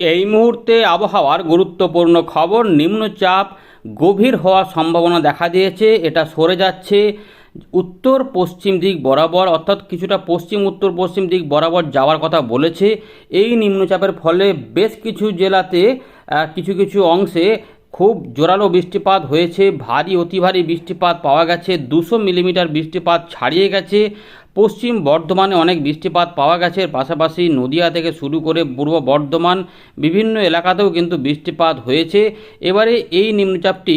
এই মুহূর্তে আবহাওয়ার গুরুত্বপূর্ণ খবর, নিম্নচাপ গভীর হওয়ার সম্ভাবনা দেখা দিয়েছে। এটা সরে যাচ্ছে উত্তর পশ্চিম দিক বরাবর, অর্থাৎ কিছুটা পশ্চিম, উত্তর পশ্চিম দিক বরাবর যাওয়ার কথা বলেছে। এই নিম্নচাপের ফলে বেশ কিছু জেলাতে কিছু কিছু অংশে খুব জোরালো বৃষ্টিপাত হয়েছে। ভারী, অতি ভারী বৃষ্টিপাত পাওয়া গেছে। দুশো মিলিমিটার বৃষ্টিপাত ছাড়িয়ে গেছে। পশ্চিম বর্ধমানে অনেক বৃষ্টিপাত পাওয়া গেছে। পাশাপাশি নদিয়া থেকে শুরু করে পূর্ব বর্ধমান বিভিন্ন এলাকাতেও কিন্তু বৃষ্টিপাত হয়েছে। এবারে এই নিম্নচাপটি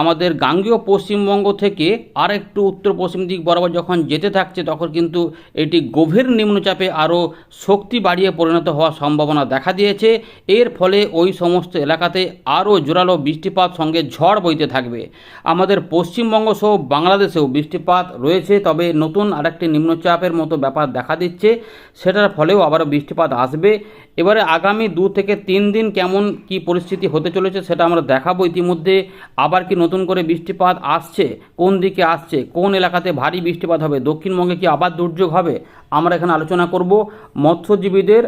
আমাদের গাঙ্গেয় পশ্চিমবঙ্গ থেকে আর একটু উত্তর পশ্চিম দিক বরাবর যখন যেতে থাকছে, তখন কিন্তু এটি গভীর নিম্নচাপে আরও শক্তি বাড়িয়ে পরিণত হওয়ার সম্ভাবনা দেখা দিয়েছে। এর ফলে ওই সমস্ত এলাকাতে আরও জোরালো বৃষ্টিপাত সঙ্গে ঝড় বইতে থাকবে। আমাদের পশ্চিমবঙ্গ সহ বাংলাদেশেও বৃষ্টিপাত রয়েছে, তবে নতুন আরেকটি নিম্নচাপের মতো ব্যাপার দেখা দিচ্ছে। সেটার ফলেও আবারও বৃষ্টিপাত আসবে। এবারে আগামী দু থেকে তিন দিন কেমন কি পরিস্থিতি হতে চলেছে সেটা আমরা দেখাবো ইতিমধ্যে। আবার কি নতুন করে বৃষ্টিপাত আসছে? কোন দিকে আসছে? কোন এলাকাতে ভারী বৃষ্টিপাত হবে? দক্ষিণবঙ্গে কি আবার দুর্যোগ হবে? আমরা এখানে আলোচনা করব মৎস্যজীবীদের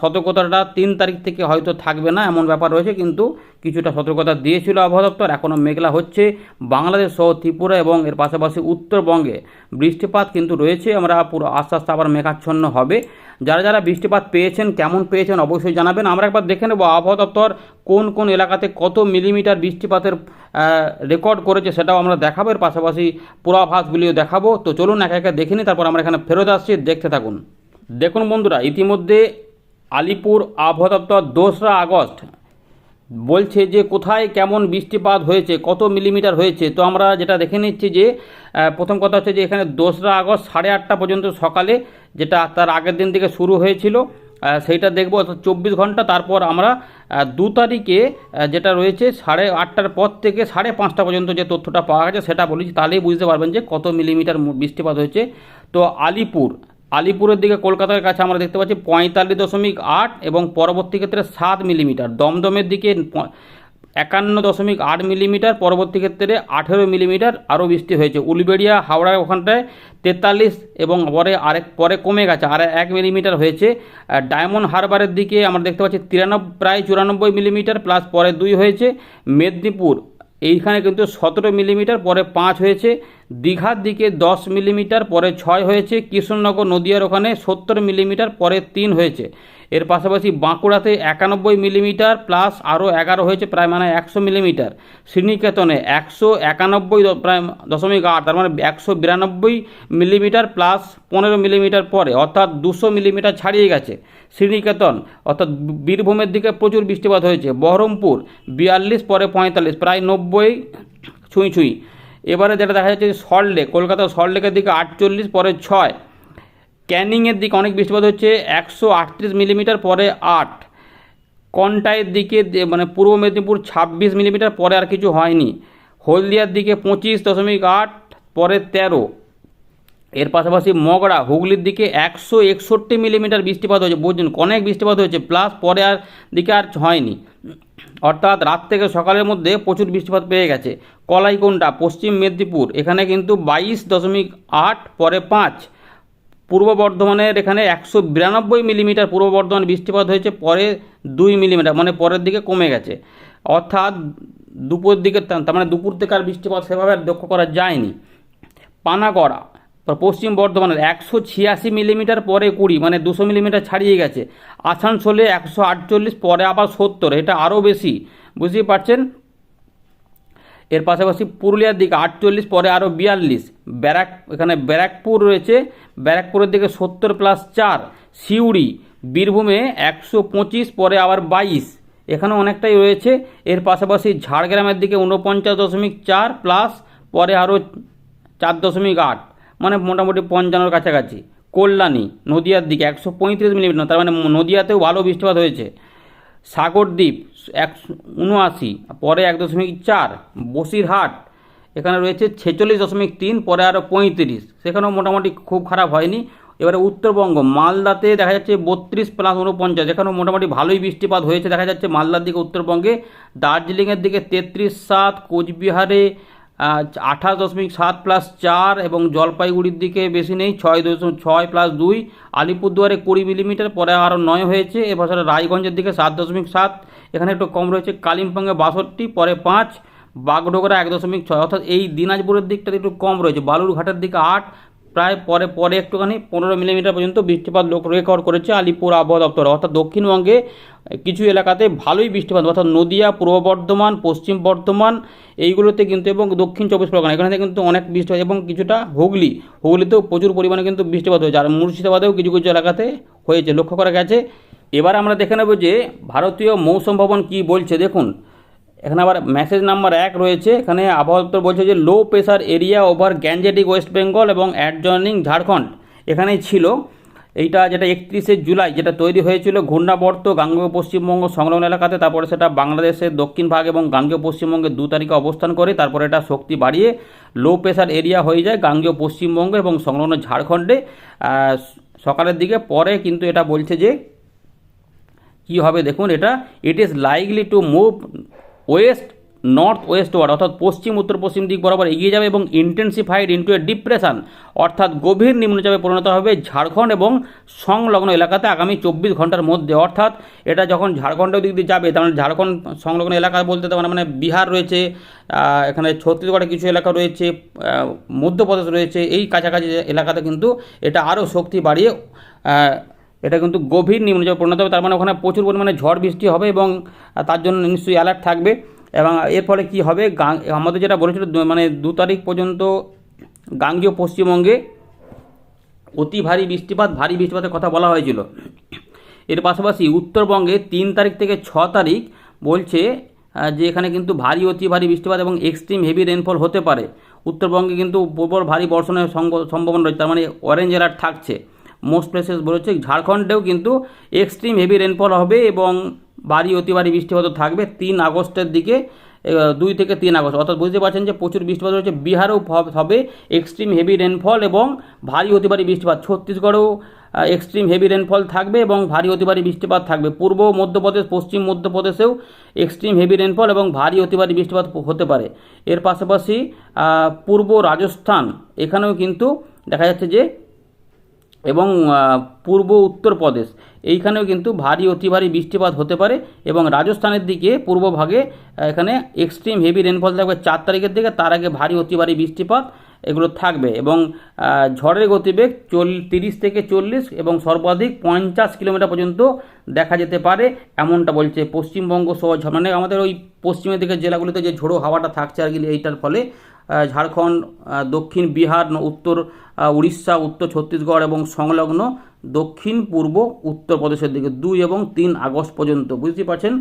সতর্কতাটা তিন তারিখ থেকে হয়তো থাকবে না, এমন ব্যাপার রয়েছে, কিন্তু কিছুটা সতর্কতা দিয়েছিল আবহাওয়া দপ্তর এখনও মেঘলা হচ্ছে। বাংলাদেশ সহ ত্রিপুরা এবং এর পাশাপাশি উত্তরবঙ্গে বৃষ্টিপাত কিন্তু রয়েছে, আমরা পুরো আস্তে আস্তে আবার মেঘাচ্ছন্ন হবে। যারা যারা বৃষ্টিপাত পেয়েছেন, কেমন পেয়েছেন অবশ্যই জানাবেন। আমরা একবার দেখে নেব আবহাওয়া দপ্তর কোন কোন এলাকাতে কত মিলিমিটার বৃষ্টিপাতের রেকর্ড করেছে সেটাও আমরা দেখাবো। এর পাশাপাশি পূর্বাভাসগুলিও দেখাবো। তো চলুন একে একে দেখে নিই, তারপর আমরা এখানে ফেরত আসছি। দেখতে থাকুন। দেখুন বন্ধুরা, ইতিমধ্যে আলিপুর আবহাওয়া দপ্তর দোসরা আগস্ট বলছে যে কোথায় কেমন বৃষ্টিপাত হয়েছে, কত মিলিমিটার হয়েছে। তো আমরা যেটা দেখে নিচ্ছি যে প্রথম কথা হচ্ছে যে এখানে দোসরা আগস্ট সাড়ে আটটা পর্যন্ত সকালে যেটা তার আগের দিন থেকে শুরু হয়েছিল সেইটা দেখব, অর্থাৎ চব্বিশ ঘণ্টা। তারপর আমরা দু তারিখে যেটা রয়েছে সাড়ে আটটার পর থেকে সাড়ে পাঁচটা পর্যন্ত যে তথ্যটা পাওয়া গেছে সেটা বলেছি, তাহলেই বুঝতে পারবেন যে কত মিলিমিটার বৃষ্টিপাত হয়েছে। তো আলিপুর আলিপুরের দিকে কলকাতার কাছে আমরা দেখতে পাচ্ছি পঁয়তাল্লিশ দশমিক আট এবং পরবর্তী ক্ষেত্রে সাত মিলিমিটার। দমদমের দিকে একান্ন দশমিক আট মিলিমিটার, পরবর্তী ক্ষেত্রে আঠেরো মিলিমিটার আরও বৃষ্টি হয়েছে। উলবেড়িয়া হাওড়ার ওখানটায় তেতাল্লিশ এবং পরে আরেক পরে কমে গেছে আর এক মিলিমিটার হয়েছে। ডায়মন্ড হারবারের দিকে আমরা দেখতে পাচ্ছি তিরানব্বই প্রায় চুরানব্বই মিলিমিটার প্লাস পরে দুই হয়েছে। মেদিনীপুর, এইখানে কিন্তু সতেরো মিলিমিটার, পরে পাঁচ হয়েছে। দীঘার দিকে দশ মিলিমিটার, পরে ছয় হয়েছে। কৃষ্ণনগর নদিয়ার ওখানে সত্তর মিলিমিটার, পরে তিন হয়েছে। এর পাশাপাশি বাঁকুড়াতে একানব্বই মিলিমিটার, প্লাস আরও এগারো হয়েছে, প্রায় মানে একশো মিলিমিটার। শ্রীনিকেতনে একশো একানব্বই প্রায় দশমিক আট, তার মানে একশো বিরানব্বই মিলিমিটার, প্লাস পনেরো মিলিমিটার পরে, অর্থাৎ দুশো মিলিমিটার ছাড়িয়ে গেছে। শ্রীনিকেতন অর্থাৎ বীরভূমের দিকে প্রচুর বৃষ্টিপাত হয়েছে। বহরমপুর, বিয়াল্লিশ, পরে পঁয়তাল্লিশ, প্রায় নব্বই ছুঁই ছুঁই। এবারে যেটা দেখা যাচ্ছে সল্টলেক কলকাতা সল্টলেকের দিকে আটচল্লিশ, পরে ছয়। ক্যানিংয়ের দিকে অনেক বৃষ্টিপাত হচ্ছে, একশো আটত্রিশ মিলিমিটার, পরে আট। কন্টাইয়ের দিকে মানে পূর্ব মেদিনীপুর ছাব্বিশ মিলিমিটার, পরে আর কিছু হয়নি। হলদিয়ার দিকে পঁচিশ দশমিক আট, পরে তেরো। এর পাশাপাশি মগড়া, হুগলির দিকে একশো একষট্টি মিলিমিটার বৃষ্টিপাত হয়েছে বুঝছেন অনেক বৃষ্টিপাত হয়েছে, প্লাস পরে আর দিকে আর হয়নি। অর্থাৎ রাত থেকে সকালের মধ্যে প্রচুর বৃষ্টিপাত পেয়ে গেছে। কলাইকুণ্ডা পশ্চিম মেদিনীপুর, এখানে কিন্তু বাইশ দশমিক আট, পরে পাঁচ। পূর্ব বর্ধমানের এখানে একশো বিরানব্বই মিলিমিটার পূর্ব বর্ধমান বৃষ্টিপাত হয়েছে, পরে দুই মিলিমিটার মানে পরের দিকে কমে গেছে। অর্থাৎ দুপুর দিকে, তার মানে দুপুর থেকে আর বৃষ্টিপাত সেভাবে আর লক্ষ্য করা যায়নি। পানাগড়া পশ্চিম বর্ধমানের একশো ছিয়াশি মিলিমিটার পরে কুড়ি মানে দুশো মিলিমিটার ছাড়িয়ে গেছে। আসানসোলে একশো আটচল্লিশ, পরে আবার সত্তর, এটা আরও বেশি, বুঝতেই পারছেন? এর পাশাপাশি পুরুলিয়ার দিকে আটচল্লিশ, পরে আরও বিয়াল্লিশ। ব্যারাক, এখানে ব্যারাকপুর রয়েছে, ব্যারাকপুরের দিকে সত্তর প্লাস চার। সিউড়ি, বীরভূমে একশো পঁচিশ, পরে আবার বাইশ। এখানে অনেকটাই রয়েছে। এর পাশাপাশি ঝাড়গ্রামের দিকে উনপঞ্চাশ দশমিক চার প্লাস পরে আরও চার দশমিক আট। মানে মোটামুটি পঞ্চান্নর কাছাকাছি। কল্যাণী, নদিয়ার দিকে একশো পঁয়ত্রিশ মিলিমিটার, তার মানে নদিয়াতেও ভালো বৃষ্টিপাত হয়েছে। সাগরদ্বীপ একশো উনআশি, পরে এক দশমিক চার, বসিরহাট, এখানে রয়েছে ছেচল্লিশ দশমিক তিন, পরে আরও পঁয়ত্রিশ। সেখানেও মোটামুটি খুব খারাপ হয়নি। এবারে উত্তরবঙ্গ, মালদাতে দেখা যাচ্ছে বত্রিশ প্লাস উনপঞ্চাশ এখানেও মোটামুটি ভালোই বৃষ্টিপাত হয়েছে। দেখা যাচ্ছে মালদার দিকে উত্তরবঙ্গে, দার্জিলিংয়ের দিকে তেত্রিশ সাত, কোচবিহারে আঠাশ দশমিক সাত প্লাস চার এবং জলপাইগুড়ির দিকে বেশি নেই, ছয় দশমিক ছয় প্লাস দুই। আলিপুরদুয়ারে কুড়ি মিলিমিটার পরে আরও নয় হয়েছে। এবার রায়গঞ্জের দিকে সাত দশমিক সাত, এখানে একটু কম রয়েছে কালিম্পংয়ে বাষট্টি, পরে পাঁচ। বাগডোগরা এক দশমিক ছয়, অর্থাৎ এই দিনাজপুরের দিকটাতে একটু কম রয়েছে। বালুরঘাটের দিকে আট, প্রায় পরে পরে একটুখানি, পনেরো মিলিমিটার পর্যন্ত বৃষ্টিপাত লোক রেকর্ড করেছে আলিপুর আবহাওয়া দপ্তর। অর্থাৎ দক্ষিণবঙ্গে কিছু এলাকাতে ভালোই বৃষ্টিপাত, অর্থাৎ নদিয়া, পূর্ব বর্ধমান, পশ্চিম বর্ধমান, এইগুলোতে কিন্তু এবং দক্ষিণ চব্বিশ পরগনা এখানে কিন্তু অনেক বৃষ্টিপাত এবং কিছুটা হুগলি, হুগলিতেও প্রচুর পরিমাণে কিন্তু বৃষ্টিপাত হয়েছে আর মুর্শিদাবাদেও কিছু কিছু এলাকাতে হয়েছে, লক্ষ্য করা গেছে। এবার আমরা দেখে নেব যে ভারতীয় মৌসুম ভবন কী বলছে, দেখুন। এখানে আবার মেসেজ নাম্বার এক রয়েছে, এখানে আবহাওয়া দপ্তর বলছে যে low pressure area over gangetic west Bengal এবং অ্যাডজয়নিং ঝাড়খণ্ড এখানেই ছিল। এইটা যেটা একত্রিশে জুলাই যেটা তৈরি হয়েছিল ঘূর্ণাবর্ত গাঙ্গেয় পশ্চিমবঙ্গ সংলগ্ন এলাকাতে, তারপরে সেটা বাংলাদেশের দক্ষিণ ভাগ এবং গাঙ্গেয় পশ্চিমবঙ্গে দু তারিখে অবস্থান করে, তারপরে এটা শক্তি বাড়িয়ে লো প্রেশার এরিয়া হয়ে যায় গাঙ্গেয় পশ্চিমবঙ্গ এবং সংলগ্ন ঝাড়খণ্ডে। সকালের দিকে পরে কিন্তু এটা বলছে যে কি হবে দেখুন, এটা it is likely to move west north west ward, অর্থাৎ পশ্চিম উত্তর পশ্চিম দিক বরাবর এগিয়ে যাবে এবং ইন্টেন্সিফাইড ইন্টু এ ডিপ্রেশন অর্থাৎ গভীর নিম্নচাপে পরিণত হবে ঝাড়খণ্ড এবং সংলগ্ন এলাকাতে আগামী চব্বিশ ঘণ্টার মধ্যে। অর্থাৎ এটা যখন ঝাড়খণ্ডের দিক দিয়ে যাবে তার মানে ঝাড়খণ্ড সংলগ্ন এলাকা বলতে তার মানে বিহার রয়েছে এখানে ছত্তিশগড়ে কিছু এলাকা রয়েছে মধ্যপ্রদেশ রয়েছে, এই কাছাকাছি এলাকাতে কিন্তু এটা আরও শক্তি বাড়িয়ে এটা কিন্তু গভীর নিম্নচাপে পরিণত হবে। তার মানে ওখানে প্রচুর পরিমাণে ঝড় বৃষ্টি হবে এবং তার জন্য নিশ্চয়ই অ্যালার্ট থাকবে। এবং এর ফলে কী হবে? গাং আমাদের যেটা বলেছিল মানে দু তারিখ পর্যন্ত গাঙ্গীয় পশ্চিমবঙ্গে অতি ভারী বৃষ্টিপাত, ভারী বৃষ্টিপাতের কথা বলা হয়েছিল। এর পাশাপাশি উত্তরবঙ্গে তিন তারিখ থেকে ছ তারিখ বলছে যে এখানে কিন্তু ভারী, অতি ভারী বৃষ্টিপাত এবং এক্সট্রিম হেভি রেনফল হতে পারে। উত্তরবঙ্গে কিন্তু প্রবল ভারী বর্ষণের সম্ভাবনা রয়েছে, তার মানে অরেঞ্জ অ্যালার্ট থাকছে। মোস্ট প্লেসেস বলেছে, ঝাড়খণ্ডেও কিন্তু এক্সট্রিম হেভি রেনফল হবে এবং ভারী, অতি ভারী বৃষ্টিপাতও থাকবে তিন আগস্টের দিকে দুই থেকে তিন আগস্ট। অর্থাৎ বুঝতে পারছেন যে প্রচুর বৃষ্টিপাত রয়েছে। বিহারেও হবে এক্সট্রিম হেভি রেনফল এবং ভারী, অতি ভারী বৃষ্টিপাত। ছত্তিশগড়েও এক্সট্রিম হেভি রেনফল থাকবে এবং ভারী, অতি ভারী বৃষ্টিপাত থাকবে। পূর্ব মধ্যপ্রদেশ, পশ্চিম মধ্যপ্রদেশেও এক্সট্রিম হেভি রেনফল এবং ভারী, অতি ভারী বৃষ্টিপাত হতে পারে। এর পাশাপাশি পূর্ব রাজস্থান, এখানেও কিন্তু দেখা যাচ্ছে যে এবং পূর্ব উত্তরপ্রদেশ। এইখানেও কিন্তু ভারী অতি ভারী বৃষ্টিপাত হতে পারে এবং রাজস্থানের দিকে পূর্বভাগে আহ, এখানে এক্সট্রিম হেভি রেনফল থাকবে চার তারিখের দিকে তার আগে ভারী অতি ভারী বৃষ্টিপাত এগুলো থাকবে এবং ঝড়ের গতিবেগ চল তিরিশ থেকে চল্লিশ এবং সর্বাধিক পঞ্চাশ কিলোমিটার পর্যন্ত দেখা যেতে পারে এমনটা বলছে পশ্চিমবঙ্গ সহ মানে আমাদের ওই পশ্চিমের দিকের জেলাগুলিতে যে ঝোড়ো হাওয়াটা থাকছে আর কি এইটার ফলে ঝাড়খণ্ড দক্ষিণ বিহার উত্তর উড়িষ্যা, উত্তর ছত্তিশগড় এবং সংলগ্ন দক্ষিণ, পূর্ব উত্তরপ্রদেশের দিকে দুই এবং তিন আগস্ট পর্যন্ত। বুঝতে পারছেন?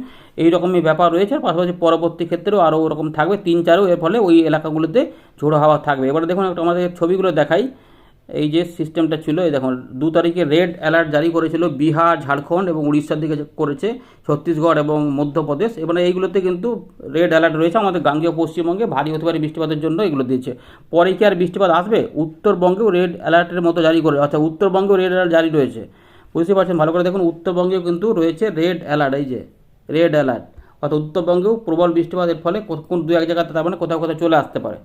এই রকমই ব্যাপার রয়েছে। পাশাপাশি পরবর্তী ক্ষেত্রেও আরও ওরকম থাকবে। তিন চারও এর ফলে ওই এলাকাগুলোতে ঝোড়ো হাওয়া থাকবে। এবারে দেখুন, একটা আমাদের ছবিগুলো দেখাই। এই যে সিস্টেমটা ছিল, এই দেখুন, দু তারিখে রেড অ্যালার্ট জারি করেছিল বিহার, ঝাড়খণ্ড এবং উড়িষ্যার দিকে করেছে ছত্তিশগড় এবং মধ্যপ্রদেশ। এবারে এইগুলোতে কিন্তু রেড অ্যালার্ট রয়েছে। আমাদের গাঙ্গেয় পশ্চিমবঙ্গে ভারী হতে পারে বৃষ্টিপাতের জন্য এগুলো দিয়েছে। পরে কি আর বৃষ্টিপাত আসবে? উত্তরবঙ্গেও রেড অ্যালার্টের মতো জারি করে অর্থাৎ উত্তরবঙ্গেও রেড অ্যালার্ট জারি রয়েছে। বুঝতে পারছেন? ভালো করে দেখুন, উত্তরবঙ্গেও কিন্তু রয়েছে রেড অ্যালার্ট এই যে রেড অ্যালার্ট অর্থাৎ উত্তরবঙ্গেও প্রবল বৃষ্টিপাতের ফলে কোন দু এক জায়গাতে তার মানে কোথাও কোথাও চলে আসতে পারে।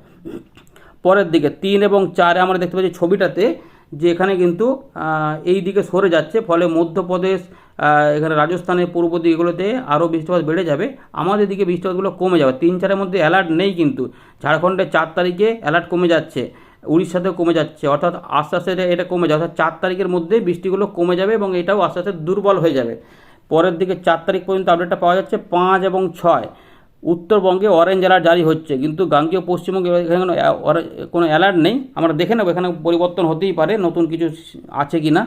পরের দিকে তিন এবং চারে আমরা দেখতে পাচ্ছি ছবিটাতে, যে এখানে কিন্তু এই দিকে সরে যাচ্ছে, ফলে মধ্যপ্রদেশ এখানে রাজস্থানের পূর্ব দিক এগুলোতে আরও বৃষ্টিপাত বেড়ে যাবে। আমাদের দিকে বৃষ্টিপাতগুলো কমে যাবে। তিন চারের মধ্যে অ্যালার্ট নেই কিন্তু। ঝাড়খণ্ডের চার তারিখে অ্যালার্ট কমে যাচ্ছে। উড়িষ্যাতেও কমে যাচ্ছে। অর্থাৎ আস্তে আস্তে এটা- এটা কমে যাবে। অর্থাৎ চার তারিখের মধ্যে বৃষ্টিগুলো কমে যাবে এবং এটাও আস্তে আস্তে দুর্বল হয়ে যাবে। পরের দিকে চার তারিখ পর্যন্ত আপডেটটা পাওয়া যাচ্ছে পাঁচ এবং ছয়। উত্তরবঙ্গে অরেঞ্জ অ্যালার্ট জারি হচ্ছে, কিন্তু গাঙ্গীয় পশ্চিমবঙ্গে এখানে কোনো কোনো অ্যালার্ট নেই। আমরা দেখে নেব এখানে পরিবর্তন হতেই পারে, নতুন কিছু আছে কি না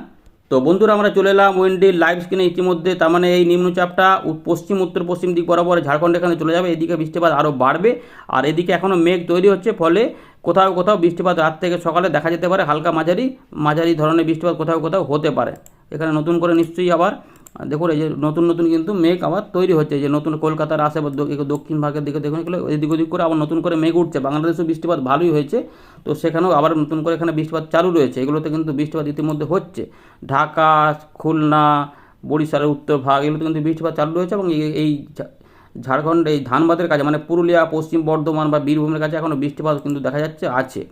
তো বন্ধুরা, আমরা চলে এলাম উইন্ডির লাইভ স্ক্রিনে ইতিমধ্যে। তার মানে এই নিম্নচাপটা পশ্চিম, উত্তর, পশ্চিম দিক বরাবর ঝাড়খণ্ড এখানে চলে যাবে। এদিকে বৃষ্টিপাত আরও বাড়বে। আর এদিকে এখনও মেঘ তৈরি হচ্ছে, ফলে কোথাও কোথাও বৃষ্টিপাত রাত থেকে সকালে দেখা যেতে পারে। হালকা মাঝারি মাঝারি ধরনের বৃষ্টিপাত কোথাও কোথাও হতে পারে। এখানে নতুন করে নিশ্চয়ই আবার দেখুন, এই যে নতুন নতুন কিন্তু মেঘ আবার তৈরি হচ্ছে যে নতুন কলকাতার আসে বা দক্ষিণ ভাগের দিকে দেখুন, এগুলো এদিক ওদিক করে আবার নতুন করে মেঘ উঠছে। বাংলাদেশেও বৃষ্টিপাত ভালোই হয়েছে, তো সেখানেও আবার নতুন করে এখানে বৃষ্টিপাত চালু রয়েছে। এগুলোতে কিন্তু বৃষ্টিপাত ইতিমধ্যে হচ্ছে। ঢাকা, খুলনা বরিশালের উত্তর ভাগ, এগুলোতে কিন্তু বৃষ্টিপাত চালু রয়েছে এবং এই- ঝাড়খণ্ড, এই ধানবাদের কাছে মানে পুরুলিয়া, পশ্চিম বর্ধমান বা বীরভূমের কাছে এখনও বৃষ্টিপাত কিন্তু দেখা যাচ্ছে, আছে।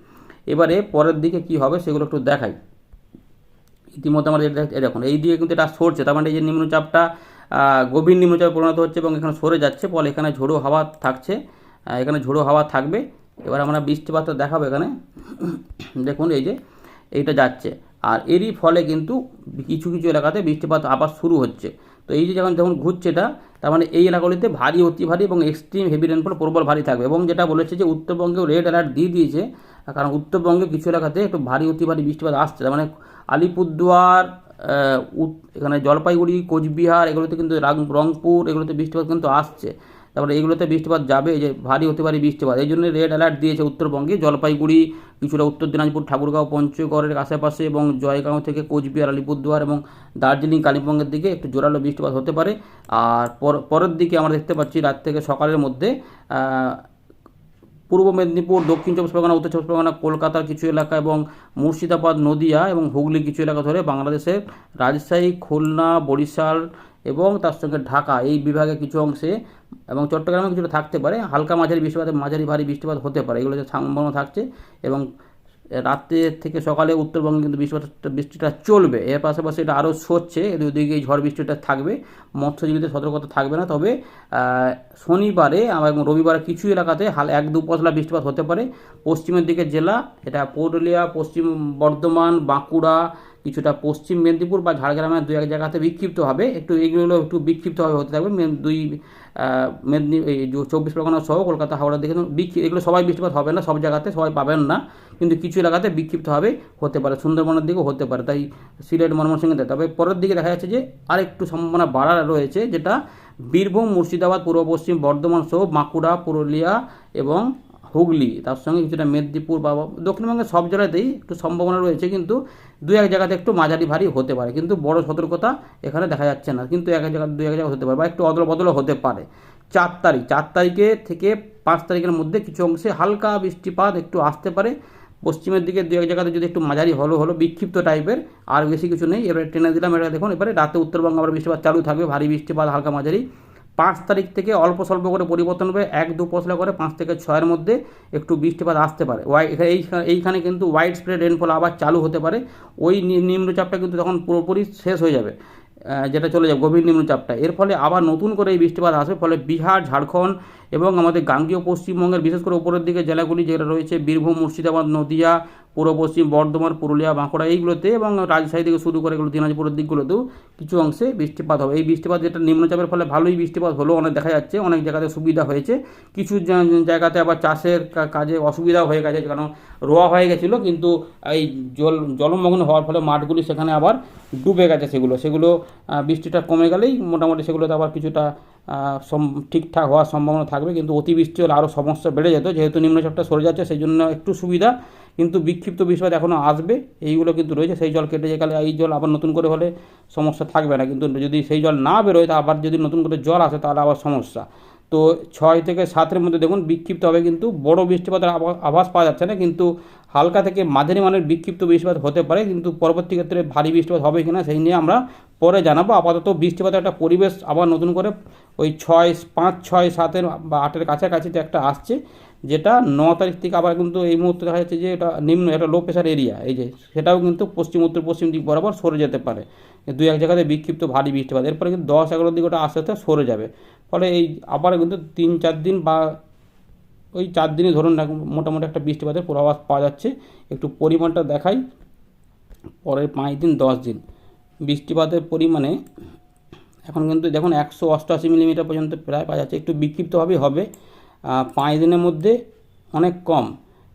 এবারে পরের দিকে কি হবে সেগুলো একটু দেখাই। ইতিমধ্যে এই দেখুন, এই দিকে কিন্তু এটা সরছে। তার মানে এই যে নিম্নচাপটা গভীর নিম্নচাপে পরিণত হচ্ছে এবং এখানে সরে যাচ্ছে, ফলে এখানে ঝোড়ো হাওয়া থাকছে। এখানে ঝোড়ো হাওয়া থাকবে। এবার আমরা বৃষ্টিপাতটা দেখাবো এখানে। দেখুন, এই যে এইটা যাচ্ছে। আর এরই ফলে কিন্তু কিছু কিছু এলাকাতে বৃষ্টিপাত আবার শুরু হচ্ছে। তো এই যে যখন যখন ঘুরছে এটা, তার মানে এই এলাকাগুলিতে ভারী, অতি ভারী এবং এক্সট্রিম হেভি রেনফল প্রবল ভারী থাকবে। এবং যেটা বলেছে যে উত্তরবঙ্গেও রেড অ্যালার্ট দিয়ে দিয়েছে। কারণ উত্তরবঙ্গে কিছু এলাকাতে একটু ভারী অতি ভারী বৃষ্টিপাত আসছে। মানে আলিপুরদুয়ার এখানে জলপাইগুড়ি, কোচবিহার, এগুলোতে কিন্তু রংপুর, এগুলোতে বৃষ্টিপাত কিন্তু আসছে। তারপরে এগুলোতে বৃষ্টিপাত যাবে যে ভারী হতে পারে বৃষ্টিপাত। এই জন্য রেড অ্যালার্ট দিয়েছে উত্তরবঙ্গে। জলপাইগুড়ি, কিছুটা উত্তর দিনাজপুর, ঠাকুরগাঁও, পঞ্চগড়ের আশেপাশে এবং জয়গাঁও থেকে কোচবিহার, আলিপুরদুয়ার এবং দার্জিলিং, কালিম্পংয়ের দিকে একটু জোরালো বৃষ্টিপাত হতে পারে। আর পর- পরের দিকে আমরা দেখতে পাচ্ছি, রাত থেকে সকালের মধ্যে পূর্ব মেদিনীপুর, দক্ষিণ চব্বিশ পরগনা, উত্তর চব্বিশ পরগনা, কলকাতার কিছু এলাকা এবং মুর্শিদাবাদ, নদিয়া এবং হুগলি কিছু এলাকা ধরে বাংলাদেশের রাজশাহী, খুলনা, বরিশাল এবং তার সঙ্গে ঢাকা এই বিভাগে কিছু অংশে এবং চট্টগ্রামে কিছুটা থাকতে পারে। হালকা মাঝারি বৃষ্টিপাত মাঝারি ভারী বৃষ্টিপাত হতে পারে। এগুলো যে সম্ভাবনা থাকছে এবং রাত্রে থেকে সকালে উত্তরবঙ্গে কিন্তু বৃষ্টিপাতটা বৃষ্টিটা চলবে। এর পাশাপাশি এটা আরও সরছে দুদিকে এই ঝড় বৃষ্টিটা থাকবে। মৎস্যজীবীদের সতর্কতা থাকবে না, তবে শনিবারে এবং রবিবারে কিছু এলাকাতে হাল এক দু পশলা বৃষ্টিপাত হতে পারে। পশ্চিমের দিকে জেলা, এটা পুরুলিয়া, পশ্চিম বর্ধমান, বাঁকুড়া কিছুটা পশ্চিম মেদিনীপুর বা ঝাড়গ্রামের দু এক জায়গাতে বিক্ষিপ্ত হবে। একটু এগুলো একটু বিক্ষিপ্তভাবে হতে থাকবে। দুই মেদিনী চব্বিশ পরগনা সহ কলকাতা হাওড়ার দিকে এগুলো সবাই বৃষ্টিপাত হবে না, সব জায়গাতে সবাই পাবেন না। কিন্তু কিছু এলাকাতে বিক্ষিপ্তভাবে হতে পারে। সুন্দরবনের দিকেও হতে পারে। তাই সিলেট, ময়মনসিংহে তবে পরের দিকে দেখা যাচ্ছে যে আরেকটু সম্ভাবনা বাড়া রয়েছে, যেটা বীরভূম, মুর্শিদাবাদ, পূর্ব পশ্চিম, বর্ধমান সহ বাঁকুড়া, পুরুলিয়া এবং হুগলি, তার সঙ্গে কিছুটা মেদিনীপুর বা দক্ষিণবঙ্গের সব জেলাতেই একটু সম্ভাবনা রয়েছে, কিন্তু দু এক জায়গাতে একটু মাঝারি ভারী হতে পারে, কিন্তু বড় সতর্কতা এখানে দেখা যাচ্ছে না, কিন্তু এক এক জায়গায় দু এক জায়গায় হতে পারে বা একটু অদল বদলও হতে পারে। চার তারিখ, চার তারিখে থেকে পাঁচ তারিখের মধ্যে কিছু অংশে হালকা বৃষ্টিপাত একটু আসতে পারে। পশ্চিমের দিকে দু এক জায়গাতে যদি একটু মাঝারি হলো হলো বিক্ষিপ্ত টাইপের আর বেশি কিছু নেই। এবারে ট্রেনে দিলাম, এটা দেখুন, এবারে রাতে উত্তরবঙ্গ আবার বৃষ্টিপাত চালু থাকবে, ভারী বৃষ্টিপাত, হালকা মাঝারি। পাঁচ তারিখ থেকে অল্প স্বল্প করে পরিবর্তন হবে, এক দু পশলা করে পাঁচ থেকে ছয়ের মধ্যে একটু বৃষ্টিপাত আসতে পারে। ওয়াই এইখানে কিন্তু ওয়াইড স্প্রেড রেনফল আবার চালু হতে পারে। ওই নিম্নচাপটা কিন্তু তখন পুরোপুরি শেষ হয়ে যাবে যেটা চলে যাবে, গভীর নিম্নচাপটা। এর ফলে আবার নতুন করে এই বৃষ্টিপাত আসবে, ফলে বিহার, ঝাড়খণ্ড এবং আমাদের গাঙ্গীয় পশ্চিমবঙ্গের, বিশেষ করে উপরের দিকে জেলাগুলি যেটা রয়েছে, বীরভূম, মুর্শিদাবাদ, নদিয়া, পূর্ব পশ্চিম বর্ধমান, পুরুলিয়া, বাঁকুড়া, এইগুলোতে এবং রাজশাহী থেকে শুরু করে এগুলো দিনাজপুরের দিকগুলোতেও কিছু অংশে বৃষ্টিপাত হবে। এই বৃষ্টিপাত যেটা নিম্নচাপের ফলে ভালোই বৃষ্টিপাত হলো, অনেক দেখা যাচ্ছে, অনেক জায়গাতে সুবিধা হয়েছে। কিছু জায়গাতে আবার চাষের কাজে অসুবিধাও হয়ে গেছে কারণ রোয়া হয়ে গেছিল, কিন্তু এই জল, জলমগ্ন হওয়ার ফলে মাঠগুলি সেখানে আবার ডুবে গেছে সেগুলো। সেগুলো বৃষ্টিটা কমে গেলেই মোটামুটি সেগুলোতে আবার কিছুটা ঠিকঠাক হওয়ার সম্ভাবনা থাকবে, কিন্তু অতিবৃষ্টি হলে আরও সমস্যা বেড়ে যেত। যেহেতু নিম্নচাপটা সরে যাচ্ছে সেই জন্য একটু সুবিধা, কিন্তু বিক্ষিপ্ত বৃষ্টিপাত এখনও আসবে, এইগুলো কিন্তু রয়েছে। সেই জল কেটে গেলে এই জল আবার নতুন করে হলে সমস্যা থাকবে না। কিন্তু যদি সেই জল না বেরোয়, তা আবার যদি নতুন করে জল আসে, তাহলে আবার সমস্যা। তো ছয় থেকে সাতের মধ্যে দেখুন, বিক্ষিপ্ত হবে, কিন্তু বড় বৃষ্টিপাতের আভা- আভাস পাওয়া যাচ্ছে না। কিন্তু হালকা থেকে মাঝারি মানের বিক্ষিপ্ত বৃষ্টিপাত হতে পারে, কিন্তু পরবর্তী ক্ষেত্রে ভারী বৃষ্টিপাত হবে কিনা, সেই নিয়ে আমরা পরে জানাব। আপাতত বৃষ্টিপাতের একটা পরিবেশ আবার নতুন করে ওই ছয়, পাঁচ, ছয়, সাতের বা আটের কাছাকাছি যে একটা আসছে, যেটা ন তারিখ থেকে আবার কিন্তু এই মুহূর্তে দেখা যাচ্ছে যে এটা নিম্ন একটা লো প্রেশার এরিয়া এই যে সেটাও কিন্তু পশ্চিম, উত্তর, পশ্চিম দিক বরাবর সরে যেতে পারে। দুই এক জায়গাতে বিক্ষিপ্ত ভারী বৃষ্টিপাত। এরপরে কিন্তু দশ এগারো দিকে ওটা আস্তে আস্তে সরে যাবে। ফলে এই আবার কিন্তু তিন, চার দিন বা ওই চার দিনই ধরুন না, মোটামুটি একটা বৃষ্টিপাতের পূর্বাভাস পাওয়া যাচ্ছে। একটু পরিমাণটা দেখাই। পরের পাঁচ দিন, দশ দিন। বৃষ্টিপাতের পরিমাণে এখন কিন্তু দেখুন একশো অষ্টআশি মিলিমিটার পর্যন্ত প্রায় পাওয়া যাচ্ছে। একটু বিক্ষিপ্তভাবেই হবে। পাঁচ দিনের মধ্যে অনেক কম।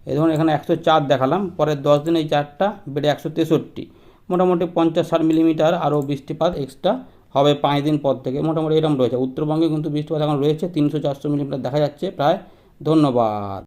এই ধরুন এখানে একশো চার দেখালাম। পরের দশ দিন এই চারটা বেড়ে একশো তেষট্টি। মোটামুটি পঞ্চাশ ষাট মিলিমিটার আরও বৃষ্টিপাত এক্সট্রা হবে পাঁচ দিন পর থেকে। মোটামুটি এরকম রয়েছে। উত্তরবঙ্গে কিন্তু বৃষ্টিপাত এখন রয়েছে। তিনশো চারশো মিলিমিটার দেখা যাচ্ছে। প্রায় ধন্যবাদ।